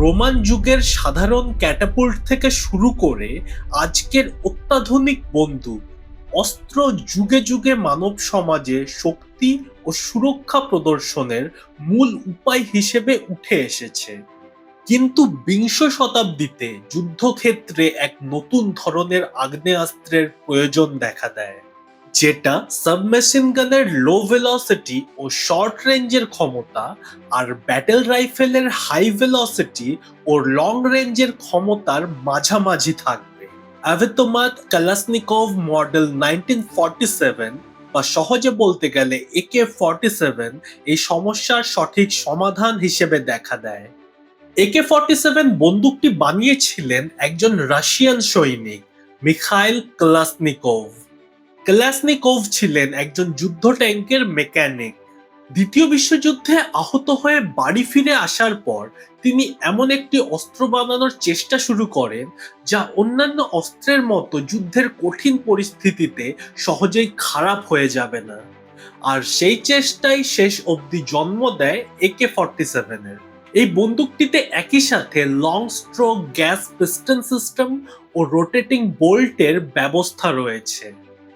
Roman যুগের সাধারণ ক্যাটাপুল্ট থেকে শুরু করে আজকের অত্যাধুনিক বন্দুক অস্ত্র যুগে যুগে মানব সমাজে শক্তি ও সুরক্ষা প্রদর্শনের মূল উপায় হিসেবে উঠে এসেছে। কিন্তু বিংশ শতাব্দীতে যুদ্ধক্ষেত্রে এক নতুন ধরনের আগ্নেয়াস্ত্রের প্রয়োজন দেখা দেয়। যেটা সাবমেশিন গানের লো ভেলসিটি ও শর্ট রেঞ্জের ক্ষমতা আর ব্যাটেল রাইফেলের হাই ভেলোসিটি ও লং রেঞ্জের ক্ষমতার মাঝামাঝি থাকবে। Avtomat Kalashnikov model nineteen forty seven বা সহজে বলতে গেলে একে ফর্টি সেভেন এই সমস্যার সঠিক সমাধান হিসেবে দেখা দেয়। একে ফর্টি সেভেন বন্দুকটি বানিয়েছিলেন একজন রাশিয়ান সৈনিক, মিখাইল ক্লাসনিকভ। ক্লাসনিকভ ছিলেন একজন যুদ্ধ ট্যাঙ্কের মেকানিক দ্বিতীয় বিশ্বযুদ্ধে আহত হয়ে বাড়ি ফিরে আসার পর তিনি এমন একটি অস্ত্র বানানোর চেষ্টা শুরু করেন, যা অন্যান্য অস্ত্রের মতো যুদ্ধের কঠিন পরিস্থিতিতে সহজেই খারাপ হয়ে যাবে না। আর সেই চেষ্টাই শেষ অবধি জন্ম দেয় একে ফর্টি সেভেনের এই বন্দুকটিতে একই সাথে long stroke gas piston system ও রোটেটিং বোল্টের ব্যবস্থা রয়েছে।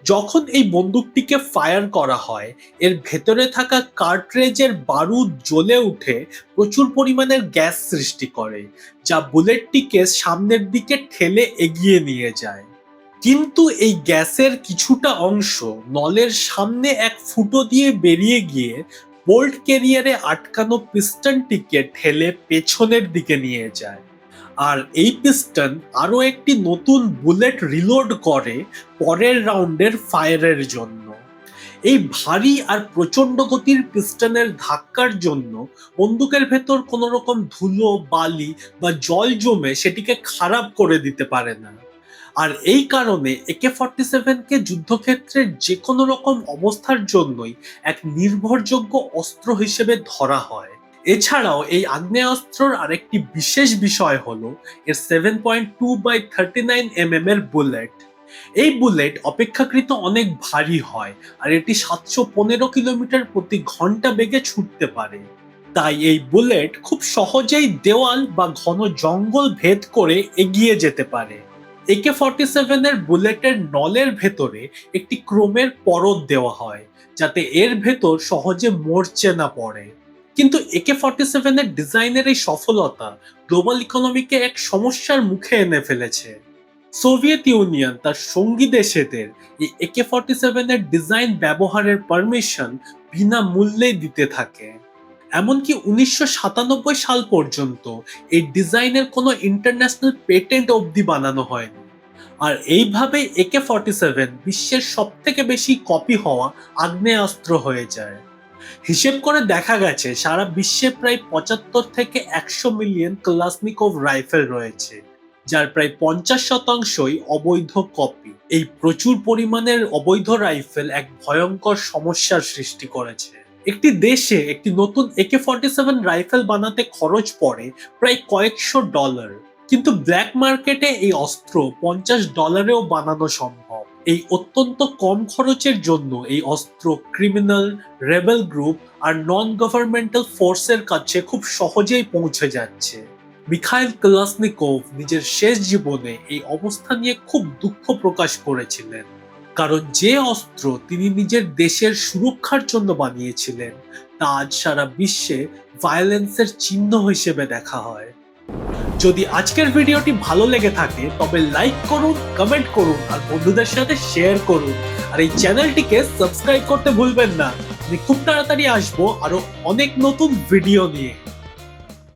যখন এই বন্দুকটিকে ফায়ার করা হয়, এর ভেতরে থাকা কার্ট্রেজের বারুদ জ্বলে উঠে, প্রচুর পরিমাণের গ্যাস সৃষ্টি করে, যা বুলেটটিকে সামনের দিকে ঠেলে এগিয়ে নিয়ে যায়। কিন্তু এই গ্যাসের কিছুটা অংশ নলের সামনে এক ফুটো দিয়ে বেরিয়ে গিয়ে বোল্ট ক্যারিয়ারে আটকানো পিস্টনটিকে ঠেলে পেছনের দিকে নিয়ে যায়। আর এই পিস্টন আরও একটি নতুন বুলেট রিলোড করে পরের রাউন্ডের ফায়ারের জন্য। এই ভারী আর প্রচণ্ড গতির পিস্টনের ধাক্কার জন্য বন্দুকের ভেতর কোনো রকম ধুলো, বালি বা জল জমে সেটিকে খারাপ করে দিতে পারে না। আর এই কারণে একে ফর্টি সেভেনকে যুদ্ধক্ষেত্রের যে কোনো রকম অবস্থার জন্যই এক নির্ভরযোগ্য অস্ত্র হিসেবে ধরা হয়। এছাড়াও এই আগ্নেয়াস্ত্রর আরেকটি বিশেষ বিষয় হলো এর seven point two by thirty nine M M এর বুলেট এই বুলেট অপেক্ষাকৃত অনেক ভারী হয় আর এটি সাতশো পনেরো কিলোমিটার প্রতি ঘণ্টা বেগে ছুটতে পারে। তাই এই বুলেট খুব সহজেই দেওয়াল বা ঘন জঙ্গল ভেদ করে এগিয়ে যেতে পারে। একে ফর্টি সেভেনের বুলেটের নলের ভেতরে একটি ক্রোমের পরত দেওয়া হয়, যাতে এর ভেতর সহজে মরচে না পড়ে। কিন্তু একে ফর্টি সেভেনের ডিজাইনের এই সফলতা গ্লোবাল ইকোনমিকে এক সমস্যার মুখে এনে ফেলেছে। সোভিয়েত ইউনিয়ন তার সঙ্গী দেশেদের এই একে ফর্টি সেভেনের ডিজাইন ব্যবহারের পারমিশন বিনা মূল্যে দিতে থাকে। এমনকি উনিশশো সাতানব্বই সাল পর্যন্ত এই ডিজাইনের কোনো ইন্টারন্যাশনাল পেটেন্ট অবধি বানানো হয়নি। আর এইভাবে একে ফর্টি সেভেন বিশ্বের সব থেকে বেশি কপি হওয়া আগ্নেয়াস্ত্র হয়ে যায়। হিসেব করে দেখা গেছে, সারা বিশ্বে প্রায় পঁচাত্তর থেকে একশো মিলিয়ন ক্লাসনিকভ রাইফেল রয়েছে, যার প্রায় পঞ্চাশ শতাংশই অবৈধ কপি। এই প্রচুর পরিমাণের অবৈধ রাইফেল এক ভয়ঙ্কর সমস্যার সৃষ্টি করেছে। একটি দেশে একটি নতুন একে ফর্টি সেভেন রাইফেল বানাতে খরচ পড়ে প্রায় কয়েকশো ডলার। কিন্তু ব্ল্যাক মার্কেটে এই অস্ত্র পঞ্চাশ ডলারেও বানানো সম্ভব এই অত্যন্ত কম খরচের জন্য এই অস্ত্র ক্রিমিনাল রেবেল গ্রুপ আর নন গভর্নমেন্টাল ফোর্সের কাছে খুব সহজেই পৌঁছে যাচ্ছে। মিখাইল ক্লাসনিকোভ নিজের শেষ জীবনে এই অবস্থা নিয়ে খুব দুঃখ প্রকাশ করেছিলেন। কারণ যে অস্ত্র তিনি নিজের দেশের সুরক্ষার জন্য বানিয়েছিলেন, তা আজ সারা বিশ্বে ভায়োলেন্সের চিহ্ন হিসেবে দেখা হয়। যদি আজকের ভিডিওটি ভালো লেগে থাকে, তবে লাইক করুন কমেন্ট করুন, আর বন্ধুদের সাথে শেয়ার করুন। আর এই চ্যানেলটিকে সাবস্ক্রাইব করতে ভুলবেন না। আমি খুব তাড়াতাড়ি আসব আরও অনেক নতুন ভিডিও নিয়ে।